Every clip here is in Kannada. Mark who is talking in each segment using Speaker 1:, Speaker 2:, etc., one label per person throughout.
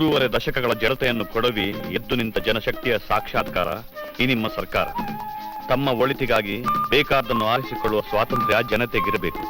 Speaker 1: ಮೂರುವರೆ ದಶಕಗಳ ಜಡತೆಯನ್ನು ಕೊಡವಿ ಎದ್ದು ನಿಂತ ಜನಶಕ್ತಿಯ ಸಾಕ್ಷಾತ್ಕಾರ ಈ ನಿಮ್ಮ ಸರ್ಕಾರ. ತಮ್ಮ ಒಳಿತಿಗಾಗಿ ಬೇಕಾದ್ದನ್ನು ಆರಿಸಿಕೊಳ್ಳುವ ಸ್ವಾತಂತ್ರ್ಯ ಜನತೆಗಿರಬೇಕು.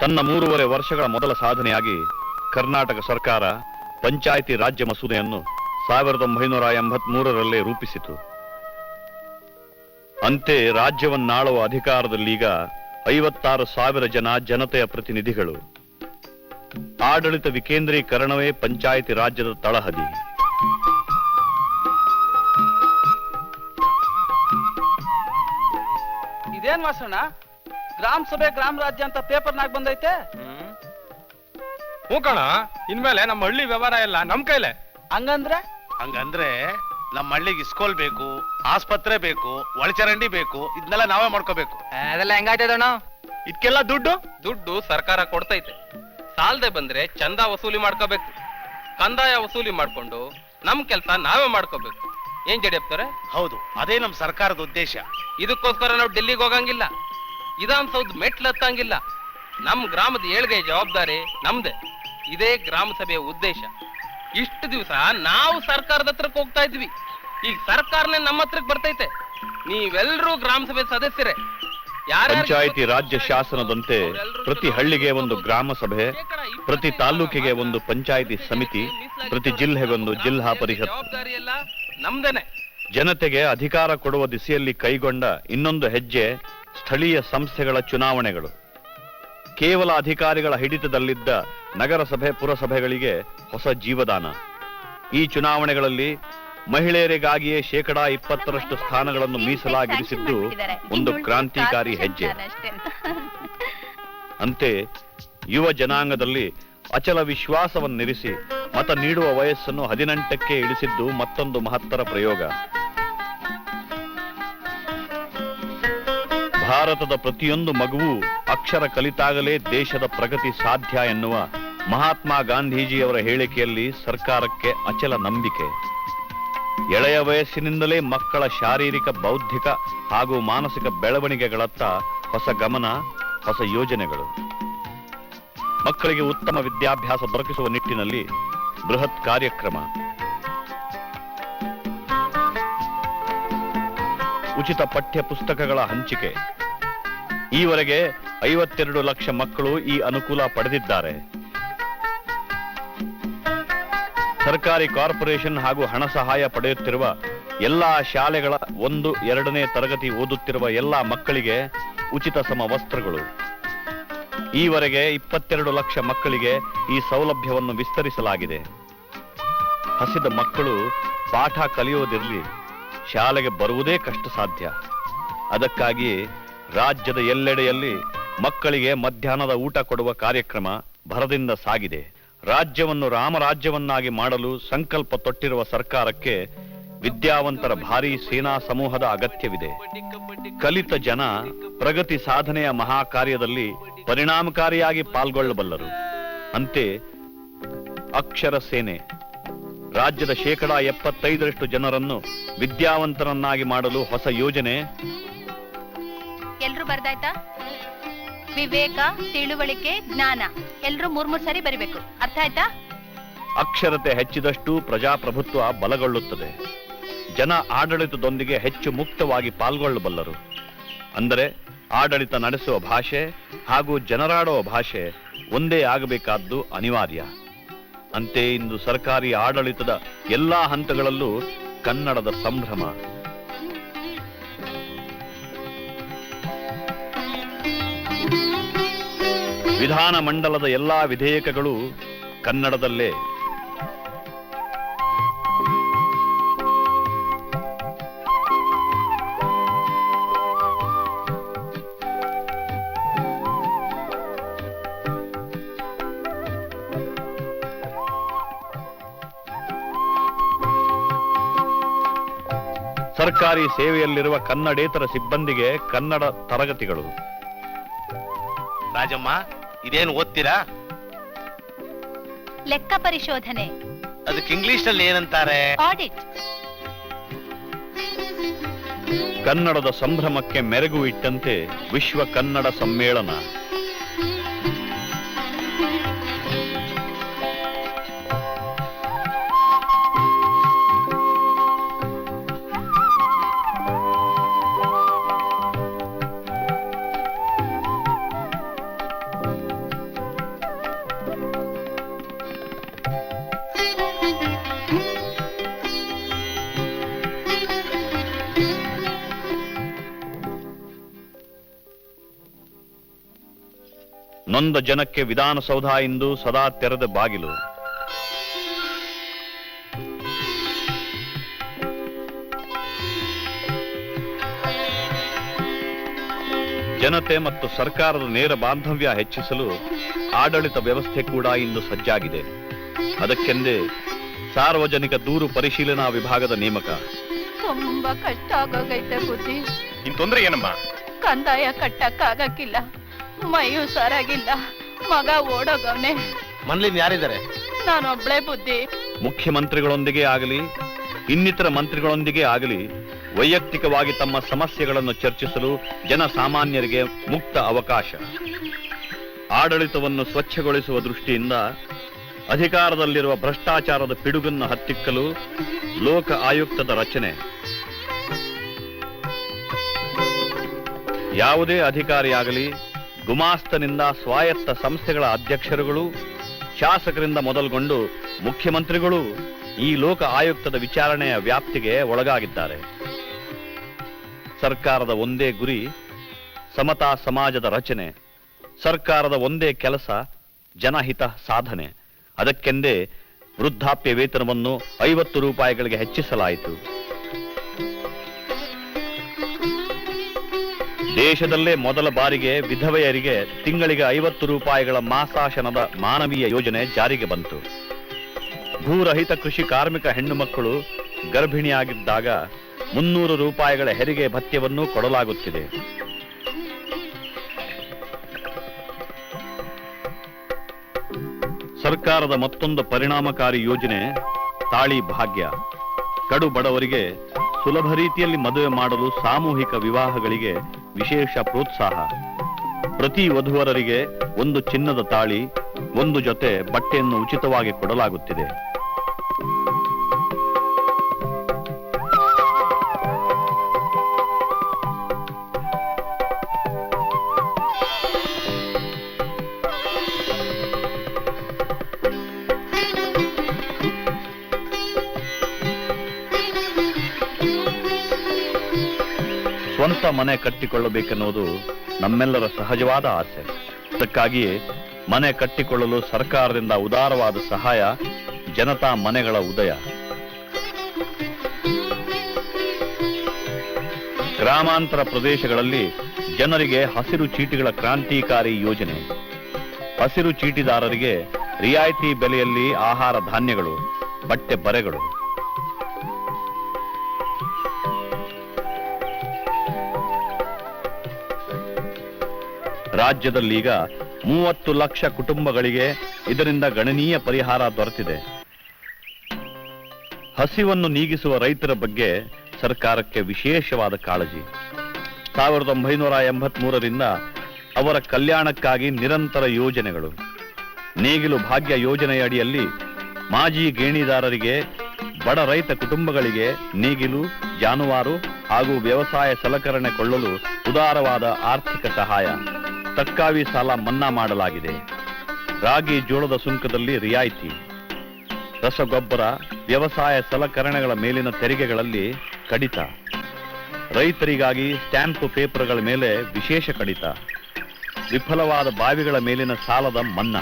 Speaker 1: ತನ್ನ ಮೂರುವರೆ ವರ್ಷಗಳ ಮೊದಲ ಸಾಧನೆಯಾಗಿ ಕರ್ನಾಟಕ ಸರ್ಕಾರ ಪಂಚಾಯಿತಿ ರಾಜ್ಯ ಮಸೂದೆಯನ್ನು ಸಾವಿರದ ಒಂಬೈನೂರ ಎಂಬತ್ಮೂರರಲ್ಲೇ ರೂಪಿಸಿತು. ಅಂತೆ ರಾಜ್ಯವನ್ನಾಳುವ ಅಧಿಕಾರದಲ್ಲೀಗ ಐವತ್ತಾರು ಸಾವಿರ ಜನ ಜನತೆಯ ಪ್ರತಿನಿಧಿಗಳು ಆಡಳಿತ ವಿಕೇಂದ್ರೀಕರಣವೇ ಪಂಚಾಯಿತಿ ರಾಜ್ಯದ ತಳಹದಿ.
Speaker 2: ಇದೇನ್ ವಾಸಣ್ಣ? ಗ್ರಾಮ ಸಭೆ ಗ್ರಾಮ ರಾಜ್ಯ ಅಂತ ಪೇಪರ್ನಾಗ ಬಂದೈತೆ?
Speaker 3: ಹ್ಞೂ ಕಣ ಇನ್ಮೇಲೆ ನಮ್ಮ ಹಳ್ಳಿ ವ್ಯವಹಾರ ಎಲ್ಲ ನಮ್ ಕೈಲೆ.
Speaker 2: ಹಂಗಂದ್ರೆ?
Speaker 4: ಹಂಗಂದ್ರೆ ನಮ್ಮ ಹಳ್ಳಿಗೆ ಇಸ್ಕೋಲ್ ಬೇಕು ಆಸ್ಪತ್ರೆ ಬೇಕು ಒಳಚರಂಡಿ ಬೇಕು ಇದನ್ನೆಲ್ಲ ನಾವೇ ಮಾಡ್ಕೋಬೇಕು.
Speaker 3: ಅದೆಲ್ಲ ಹೆಂಗಾಯ್ತದಣ್ಣ
Speaker 4: ಇದಕ್ಕೆಲ್ಲ ದುಡ್ಡು?
Speaker 3: ದುಡ್ಡು ಸರ್ಕಾರ ಕೊಡ್ತೈತೆ. ಸಾಲದೆ ಬಂದ್ರೆ ಚಂದ ವಸೂಲಿ ಮಾಡ್ಕೋಬೇಕು. ಕಂದಾಯ ವಸೂಲಿ ಮಾಡ್ಕೊಂಡು ನಮ್ ಕೆಲಸ ನಾವೇ ಮಾಡ್ಕೋಬೇಕು. ಏನ್ ಜಡಿಯಪ್ತಾರೆ
Speaker 4: ಹೌದು ಅದೇ ನಮ್ಮ ಸರ್ಕಾರದ ಉದ್ದೇಶ.
Speaker 3: ಇದಕ್ಕೋಸ್ಕರ ನಾವು ಡೆಲ್ಲಿಗೆ ಹೋಗಂಗಿಲ್ಲ. ವಿಧಾನಸೌಧ ಮೆಟ್ಲು ಹತ್ತಂಗಿಲ್ಲ. ನಮ್ ಗ್ರಾಮದ ಏಳ್ಗೆ ಜವಾಬ್ದಾರಿ ನಮ್ದೆ. ಇದೇ ಗ್ರಾಮ ಸಭೆಯ ಉದ್ದೇಶ. ಇಷ್ಟು ದಿವಸ ನಾವು ಸರ್ಕಾರದ ಹತ್ರಕ್ಕೆ ಹೋಗ್ತಾ ಇದ್ವಿ. ಈಗ ಸರ್ಕಾರನೇ ನಮ್ಮ ಹತ್ರಕ್ಕೆ ಬರ್ತೈತೆ. ನೀವೆಲ್ಲರೂ ಗ್ರಾಮ ಸಭೆ ಸದಸ್ಯರೇ.
Speaker 1: ಪಂಚಾಯಿತಿ ರಾಜ್ಯ ಶಾಸನದಂತೆ ಪ್ರತಿ ಹಳ್ಳಿಗೆ ಒಂದು ಗ್ರಾಮ ಸಭೆ ಪ್ರತಿ ತಾಲೂಕಿಗೆ ಒಂದು ಪಂಚಾಯಿತಿ ಸಮಿತಿ ಪ್ರತಿ ಜಿಲ್ಲೆಗೊಂದು ಜಿಲ್ಲಾ ಪರಿಷತ್.
Speaker 3: ನಮ್ದೇನೆ.
Speaker 1: ಜನತೆಗೆ ಅಧಿಕಾರ ಕೊಡುವ ದಿಸೆಯಲ್ಲಿ ಕೈಗೊಂಡ ಇನ್ನೊಂದು ಹೆಜ್ಜೆ ಸ್ಥಳೀಯ ಸಂಸ್ಥೆಗಳ ಚುನಾವಣೆಗಳು. ಕೇವಲ ಅಧಿಕಾರಿಗಳ ಹಿಡಿತದಲ್ಲಿದ್ದ ನಗರಸಭೆ ಪುರಸಭೆಗಳಿಗೆ ಹೊಸ ಜೀವದಾನ. ಈ ಚುನಾವಣೆಗಳಲ್ಲಿ ಮಹಿಳೆಯರಿಗಾಗಿಯೇ ಶೇಕಡಾ ಇಪ್ಪತ್ತರಷ್ಟು ಸ್ಥಾನಗಳನ್ನು ಮೀಸಲಾಗಿರಿಸಿದ್ದು ಒಂದು ಕ್ರಾಂತಿಕಾರಿ ಹೆಜ್ಜೆ. ಅಂತೆ ಯುವ ಜನಾಂಗದಲ್ಲಿ ಅಚಲ ವಿಶ್ವಾಸವನ್ನಿರಿಸಿ ಮತ ನೀಡುವ ವಯಸ್ಸನ್ನು ಹದಿನೆಂಟಕ್ಕೆ ಇಳಿಸಿದ್ದು ಮತ್ತೊಂದು ಮಹತ್ತರ ಪ್ರಯೋಗ. ಭಾರತದ ಪ್ರತಿಯೊಂದು ಮಗುವು ಅಕ್ಷರ ಕಲಿತಾಗಲೇ ದೇಶದ ಪ್ರಗತಿ ಸಾಧ್ಯ ಎನ್ನುವ ಮಹಾತ್ಮ ಗಾಂಧೀಜಿಯವರ ಹೇಳಿಕೆಯಲ್ಲಿ ಸರ್ಕಾರಕ್ಕೆ ಅಚಲ ನಂಬಿಕೆ. ಎಳೆಯ ವಯಸ್ಸಿನಿಂದಲೇ ಮಕ್ಕಳ ಶಾರೀರಿಕ, ಬೌದ್ಧಿಕ ಹಾಗೂ ಮಾನಸಿಕ ಬೆಳವಣಿಗೆಗಳತ್ತ ಹೊಸ ಗಮನ, ಹೊಸ ಯೋಜನೆಗಳು. ಮಕ್ಕಳಿಗೆ ಉತ್ತಮ ವಿದ್ಯಾಭ್ಯಾಸ ದೊರಕಿಸುವ ನಿಟ್ಟಿನಲ್ಲಿ ಬೃಹತ್ ಕಾರ್ಯಕ್ರಮ. ಉಚಿತ ಪಠ್ಯ ಪುಸ್ತಕಗಳ ಹಂಚಿಕೆ. ಈವರೆಗೆ ಐವತ್ತೆರಡು ಲಕ್ಷ ಮಕ್ಕಳು ಈ ಅನುಕೂಲ ಪಡೆದಿದ್ದಾರೆ. ಸರ್ಕಾರಿ ಕಾರ್ಪೊರೇಷನ್ ಹಾಗೂ ಹಣ ಸಹಾಯ ಪಡೆಯುತ್ತಿರುವ ಎಲ್ಲಾ ಶಾಲೆಗಳ ಒಂದು, ಎರಡನೇ ತರಗತಿ ಓದುತ್ತಿರುವ ಎಲ್ಲಾ ಮಕ್ಕಳಿಗೆ ಉಚಿತ ಸಮ ವಸ್ತ್ರಗಳು ಈವರೆಗೆ ಇಪ್ಪತ್ತೆರಡು ಲಕ್ಷ ಮಕ್ಕಳಿಗೆ ಈ ಸೌಲಭ್ಯವನ್ನು ವಿಸ್ತರಿಸಲಾಗಿದೆ. ಹಸಿದ ಮಕ್ಕಳು ಪಾಠ ಕಲಿಯೋದಿರಲಿ, ಶಾಲೆಗೆ ಬರುವುದೇ ಕಷ್ಟ ಸಾಧ್ಯ. ಅದಕ್ಕಾಗಿ ರಾಜ್ಯದ ಎಲ್ಲೆಡೆಯಲ್ಲಿ ಮಕ್ಕಳಿಗೆ ಮಧ್ಯಾಹ್ನದ ಊಟ ಕೊಡುವ ಕಾರ್ಯಕ್ರಮ ಭರದಿಂದ ಸಾಗಿದೆ. ರಾಜ್ಯವನ್ನು ರಾಮರಾಜ್ಯವನ್ನಾಗಿ ಮಾಡಲು ಸಂಕಲ್ಪ ತೊಟ್ಟಿರುವ ಸರ್ಕಾರಕ್ಕೆ ವಿದ್ಯಾವಂತರ ಭಾರೀ ಸೇನಾ ಸಮೂಹದ ಅಗತ್ಯವಿದೆ. ಕಲಿತ ಜನ ಪ್ರಗತಿ ಸಾಧನೆಯ ಮಹಾ ಕಾರ್ಯದಲ್ಲಿ ಪರಿಣಾಮಕಾರಿಯಾಗಿ ಪಾಲ್ಗೊಳ್ಳಬಲ್ಲರು. ಅಂತೆ ಅಕ್ಷರ ಸೇನೆ ರಾಜ್ಯದ ಶೇಕಡಾ ಎಪ್ಪತ್ತೈದರಷ್ಟು ಜನರನ್ನು ವಿದ್ಯಾವಂತರನ್ನಾಗಿ ಮಾಡಲು ಹೊಸ ಯೋಜನೆ
Speaker 5: ಬರ್ದಾಯ್ತಾ? ವಿವೇಕ, ತಿಳುವಳಿಕೆ, ಜ್ಞಾನ. ಎಲ್ರು ಮೂರ್ ಮೂರ್ ಸಾರಿ ಬರಿಬೇಕು. ಅರ್ಥ ಆಯ್ತಾ?
Speaker 1: ಅಕ್ಷರತೆ ಹೆಚ್ಚಿದಷ್ಟು ಪ್ರಜಾಪ್ರಭುತ್ವ ಬಲಗೊಳ್ಳುತ್ತದೆ. ಜನ ಆಡಳಿತದೊಂದಿಗೆ ಹೆಚ್ಚು ಮುಕ್ತವಾಗಿ ಪಾಲ್ಗೊಳ್ಳಬಲ್ಲರು. ಅಂದರೆ, ಆಡಳಿತ ನಡೆಸುವ ಭಾಷೆ ಹಾಗೂ ಜನರಾಡುವ ಭಾಷೆ ಒಂದೇ ಆಗಬೇಕಾದ್ದು ಅನಿವಾರ್ಯ. ಅಂತೆ ಇಂದು ಸರ್ಕಾರಿ ಆಡಳಿತದ ಎಲ್ಲಾ ಹಂತಗಳಲ್ಲೂ ಕನ್ನಡದ ಸಂಭ್ರಮ. ವಿಧಾನ ಮಂಡಲದ ಎಲ್ಲಾ ವಿಧೇಯಕಗಳು ಕನ್ನಡದಲ್ಲೇ. ಸರ್ಕಾರಿ ಸೇವೆಯಲ್ಲಿರುವ ಕನ್ನಡೇತರ ಸಿಬ್ಬಂದಿಗೆ ಕನ್ನಡ ತರಗತಿಗಳು.
Speaker 4: ರಾಜಮ್ಮ ಇದೇನು ಓದ್ತೀರಾ?
Speaker 5: ಲೆಕ್ಕ ಪರಿಶೋಧನೆ.
Speaker 4: ಅದಕ್ಕೆ ಇಂಗ್ಲಿಷ್ನಲ್ಲಿ ಏನಂತಾರೆ?
Speaker 5: ಆಡಿಟ್
Speaker 1: ಕನ್ನಡದ ಸಂಭ್ರಮಕ್ಕೆ ಮೆರಗು ಇಟ್ಟಂತೆ ವಿಶ್ವ ಕನ್ನಡ ಸಮ್ಮೇಳನ. ನೊಂದ ಜನಕ್ಕೆ ವಿಧಾನಸೌಧ ಇಂದು ಸದಾ ತೆರೆದ ಬಾಗಿಲು. ಜನತೆ ಮತ್ತು ಸರ್ಕಾರದ ನೇರ ಬಾಂಧವ್ಯ ಹೆಚ್ಚಿಸಲು ಆಡಳಿತ ವ್ಯವಸ್ಥೆ ಕೂಡ ಇಂದು ಸಜ್ಜಾಗಿದೆ. ಅದಕ್ಕೆಂದೇ ಸಾರ್ವಜನಿಕ ದೂರು ಪರಿಶೀಲನಾ ವಿಭಾಗದ ನೇಮಕ.
Speaker 5: ತುಂಬಾ ಕಷ್ಟ ಆಗೋಗೈತೆ ಬುದ್ಧಿ.
Speaker 1: ಇನ್ ತೊಂದ್ರೆ ಏನಮ್ಮ?
Speaker 5: ಕಂದಾಯ ಕಟ್ಟಕ್ಕಾಗಕ್ಕಿಲ್ಲ. ಮೈಯೂ ಸರಾಗಿಲ್ಲ ಮಗ ಓಡೋಗವ್ನೆ.
Speaker 4: ಮನ್ಲಿನ್ ಯಾರಿದ್ದಾರೆ?
Speaker 5: ನಾನೊಬ್ಳೆ ಬುದ್ಧಿ.
Speaker 1: ಮುಖ್ಯಮಂತ್ರಿಗಳೊಂದಿಗೆ ಆಗಲಿ ಇನ್ನಿತರ ಮಂತ್ರಿಗಳೊಂದಿಗೆ ಆಗಲಿ ವೈಯಕ್ತಿಕವಾಗಿ ತಮ್ಮ ಸಮಸ್ಯೆಗಳನ್ನು ಚರ್ಚಿಸಲು ಜನಸಾಮಾನ್ಯರಿಗೆ ಮುಕ್ತ ಅವಕಾಶ. ಆಡಳಿತವನ್ನು ಸ್ವಚ್ಛಗೊಳಿಸುವ ದೃಷ್ಟಿಯಿಂದ ಅಧಿಕಾರದಲ್ಲಿರುವ ಭ್ರಷ್ಟಾಚಾರದ ಪಿಡುಗನ್ನು ಹತ್ತಿಕ್ಕಲು ಲೋಕ ಆಯುಕ್ತದ ರಚನೆ. ಯಾವುದೇ ಅಧಿಕಾರಿಯಾಗಲಿ ಗುಮಾಸ್ತನಿಂದ ಸ್ವಾಯತ್ತ ಸಂಸ್ಥೆಗಳ ಅಧ್ಯಕ್ಷರುಗಳು, ಶಾಸಕರಿಂದ ಮೊದಲುಗೊಂಡು ಮುಖ್ಯಮಂತ್ರಿಗಳು ಈ ಲೋಕ ಆಯುಕ್ತದ ವಿಚಾರಣೆಯ ವ್ಯಾಪ್ತಿಗೆ ಒಳಗಾಗಿದ್ದಾರೆ. ಸರ್ಕಾರದ ಒಂದೇ ಗುರಿ ಸಮತಾ ಸಮಾಜದ ರಚನೆ, ಸರ್ಕಾರದ ಒಂದೇ ಕೆಲಸ ಜನಹಿತ ಸಾಧನೆ. ಅದಕ್ಕೆಂದೇ ವೃದ್ಧಾಪ್ಯ ವೇತನವನ್ನು ಐವತ್ತು ರೂಪಾಯಿಗಳಿಗೆ ಹೆಚ್ಚಿಸಲಾಯಿತು. ದೇಶದಲ್ಲೇ ಮೊದಲ ಬಾರಿಗೆ ವಿಧವೆಯರಿಗೆ ತಿಂಗಳಿಗೆ ಐವತ್ತು ರೂಪಾಯಿಗಳ ಮಾಸಾಶನದ ಮಾನವೀಯ ಯೋಜನೆ ಜಾರಿಗೆ ಬಂತು. ಭೂರಹಿತ ಕೃಷಿ ಕಾರ್ಮಿಕ ಹೆಣ್ಣು ಮಕ್ಕಳು ಗರ್ಭಿಣಿಯಾಗಿದ್ದಾಗ ಮುನ್ನೂರು ರೂಪಾಯಿಗಳ ಹೆರಿಗೆ ಭತ್ಯವನ್ನು ಕೊಡಲಾಗುತ್ತಿದೆ. ಸರ್ಕಾರದ ಮತ್ತೊಂದು ಪರಿಣಾಮಕಾರಿ ಯೋಜನೆ ತಾಳಿ ಭಾಗ್ಯ. ಕಡು ಬಡವರಿಗೆ ಸುಲಭ ರೀತಿಯಲ್ಲಿ ಮದುವೆ ಮಾಡಲು ಸಾಮೂಹಿಕ ವಿವಾಹಗಳಿಗೆ ವಿಶೇಷ ಪ್ರೋತ್ಸಾಹ. ಪ್ರತಿ ವಧುವರರಿಗೆ ಒಂದು ಚಿನ್ನದ ತಾಳಿ ಒಂದು ಜೊತೆ ಬಟ್ಟೆಯನ್ನು ಉಚಿತವಾಗಿ ಕೊಡಲಾಗುತ್ತಿದೆ. ಸ್ವಂತ ಮನೆ ಕಟ್ಟಿಕೊಳ್ಳಬೇಕೆನ್ನುವುದು ನಮ್ಮೆಲ್ಲರ ಸಹಜವಾದ ಆಸೆ. ಅದಕ್ಕಾಗಿಯೇ ಮನೆ ಕಟ್ಟಿಕೊಳ್ಳಲು ಸರ್ಕಾರದಿಂದ ಉದಾರವಾದ ಸಹಾಯ ಜನತಾ ಮನೆಗಳ ಉದಯ. ಗ್ರಾಮಾಂತರ ಪ್ರದೇಶಗಳಲ್ಲಿ ಜನರಿಗೆ ಹಸಿರು ಚೀಟಿಗಳ ಕ್ರಾಂತಿಕಾರಿ ಯೋಜನೆ. ಹಸಿರು ಚೀಟಿದಾರರಿಗೆ ರಿಯಾಯಿತಿ ಬೆಲೆಯಲ್ಲಿ ಆಹಾರ ಧಾನ್ಯಗಳು, ಬಟ್ಟೆ ಬರೆಗಳು. ರಾಜ್ಯದಲ್ಲೀಗ ಮೂವತ್ತು ಲಕ್ಷ ಕುಟುಂಬಗಳಿಗೆ ಇದರಿಂದ ಗಣನೀಯ ಪರಿಹಾರ ದೊರೆತಿದೆ. ಹಸಿವನ್ನು ನೀಗಿಸುವ ರೈತರ ಬಗ್ಗೆ ಸರ್ಕಾರಕ್ಕೆ ವಿಶೇಷವಾದ ಕಾಳಜಿ. ಸಾವಿರದ ಒಂಬೈನೂರ ಎಂಬತ್ತ್ ಮೂರರಿಂದ ಅವರ ಕಲ್ಯಾಣಕ್ಕಾಗಿ ನಿರಂತರ ಯೋಜನೆಗಳು. ನೇಗಿಲು ಭಾಗ್ಯ ಯೋಜನೆಯಡಿಯಲ್ಲಿ ಮಾಜಿ ಗೇಣಿದಾರರಿಗೆ, ಬಡ ರೈತ ಕುಟುಂಬಗಳಿಗೆ ನೇಗಿಲು, ಜಾನುವಾರು ಹಾಗೂ ವ್ಯವಸಾಯ ಸಲಕರಣೆ ಕೊಳ್ಳಲು ಉದಾರವಾದ ಆರ್ಥಿಕ ಸಹಾಯ. ತಕ್ಕಾವಿ ಸಾಲ ಮನ್ನಾ ಮಾಡಲಾಗಿದೆ. ರಾಗಿ ಜೋಳದ ಸುಂಕದಲ್ಲಿ ರಿಯಾಯಿತಿ. ರಸಗೊಬ್ಬರ, ವ್ಯವಸಾಯ ಸಲಕರಣೆಗಳ ಮೇಲಿನ ತೆರಿಗೆಗಳಲ್ಲಿ ಕಡಿತ. ರೈತರಿಗಾಗಿ ಸ್ಟ್ಯಾಂಪ್ ಪೇಪರ್ಗಳ ಮೇಲೆ ವಿಶೇಷ ಕಡಿತ. ವಿಫಲವಾದ ಬಾವಿಗಳ ಮೇಲಿನ ಸಾಲದ ಮನ್ನಾ.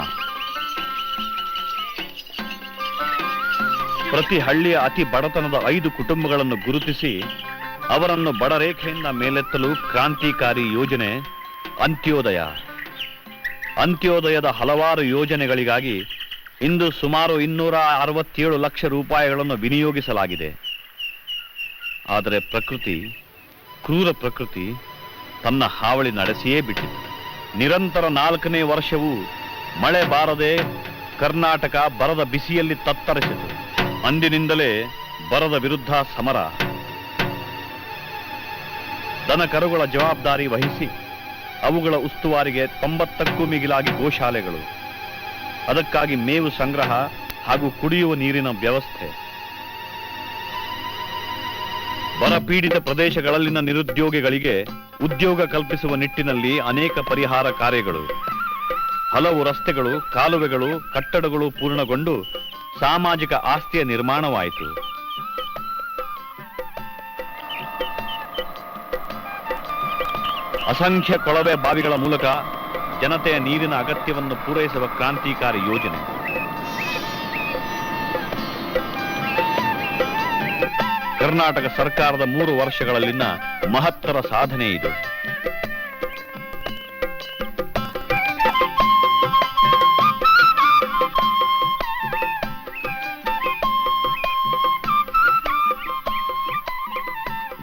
Speaker 1: ಪ್ರತಿ ಹಳ್ಳಿಯ ಅತಿ ಬಡತನದ ಐದು ಕುಟುಂಬಗಳನ್ನು ಗುರುತಿಸಿ ಅವರನ್ನು ಬಡರೇಖೆಯಿಂದ ಮೇಲೆತ್ತಲು ಕ್ರಾಂತಿಕಾರಿ ಯೋಜನೆ ಅಂತ್ಯೋದಯ. ಅಂತ್ಯೋದಯದ ಹಲವಾರು ಯೋಜನೆಗಳಿಗಾಗಿ ಇಂದು ಸುಮಾರು ಇನ್ನೂರ ಅರವತ್ತೇಳು ಲಕ್ಷ ರೂಪಾಯಿಗಳನ್ನು ವಿನಿಯೋಗಿಸಲಾಗಿದೆ. ಆದರೆ ಪ್ರಕೃತಿ, ಕ್ರೂರ ಪ್ರಕೃತಿ ತನ್ನ ಹಾವಳಿ ನಡೆಸಿಯೇ ಬಿಟ್ಟಿತು. ನಿರಂತರ ನಾಲ್ಕನೇ ವರ್ಷವೂ ಮಳೆ ಬಾರದೆ ಕರ್ನಾಟಕ ಬರದ ಬಿಸಿಯಲ್ಲಿ ತತ್ತರಿಸಿತು. ಅಂದಿನಿಂದಲೇ ಬರದ ವಿರುದ್ಧ ಸಮರ. ದನ ಕರುಗಳ ಜವಾಬ್ದಾರಿ ವಹಿಸಿ ಅವುಗಳ ಉಸ್ತುವಾರಿಗೆ ತೊಂಬತ್ತಕ್ಕೂ ಮಿಗಿಲಾಗಿ ಗೋಶಾಲೆಗಳು. ಅದಕ್ಕಾಗಿ ಮೇವು ಸಂಗ್ರಹ ಹಾಗೂ ಕುಡಿಯುವ ನೀರಿನ ವ್ಯವಸ್ಥೆ. ಬರಪೀಡಿತ ಪ್ರದೇಶಗಳಲ್ಲಿನ ನಿರುದ್ಯೋಗಿಗಳಿಗೆ ಉದ್ಯೋಗ ಕಲ್ಪಿಸುವ ನಿಟ್ಟಿನಲ್ಲಿ ಅನೇಕ ಪರಿಹಾರ ಕಾರ್ಯಗಳು. ಹಲವು ರಸ್ತೆಗಳು, ಕಾಲುವೆಗಳು, ಕಟ್ಟಡಗಳು ಪೂರ್ಣಗೊಂಡು ಸಾಮಾಜಿಕ ಆಸ್ತಿಯ ನಿರ್ಮಾಣವಾಯಿತು. ಅಸಂಖ್ಯ ಕೊಳವೆ ಬಾವಿಗಳ ಮೂಲಕ ಜನತೆಯ ನೀರಿನ ಅಗತ್ಯವನ್ನು ಪೂರೈಸುವ ಕ್ರಾಂತಿಕಾರಿ ಯೋಜನೆ. ಕರ್ನಾಟಕ ಸರ್ಕಾರದ ಮೂರು ವರ್ಷಗಳಲ್ಲಿನ ಮಹತ್ತರ ಸಾಧನೆ ಇದು.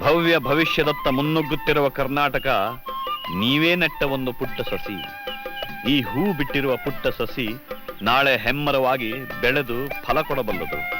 Speaker 1: ಭವ್ಯ ಭವಿಷ್ಯದತ್ತ ಮುನ್ನುಗ್ಗುತ್ತಿರುವ ಕರ್ನಾಟಕ ನೀವೇ ನೆಟ್ಟ ಒಂದು ಪುಟ್ಟ ಸಸಿ. ಈ ಹೂ ಬಿಟ್ಟಿರುವ ಪುಟ್ಟ ಸಸಿ ನಾಳೆ ಹೆಮ್ಮರವಾಗಿ ಬೆಳೆದು ಫಲ ಕೊಡಬಲ್ಲದು.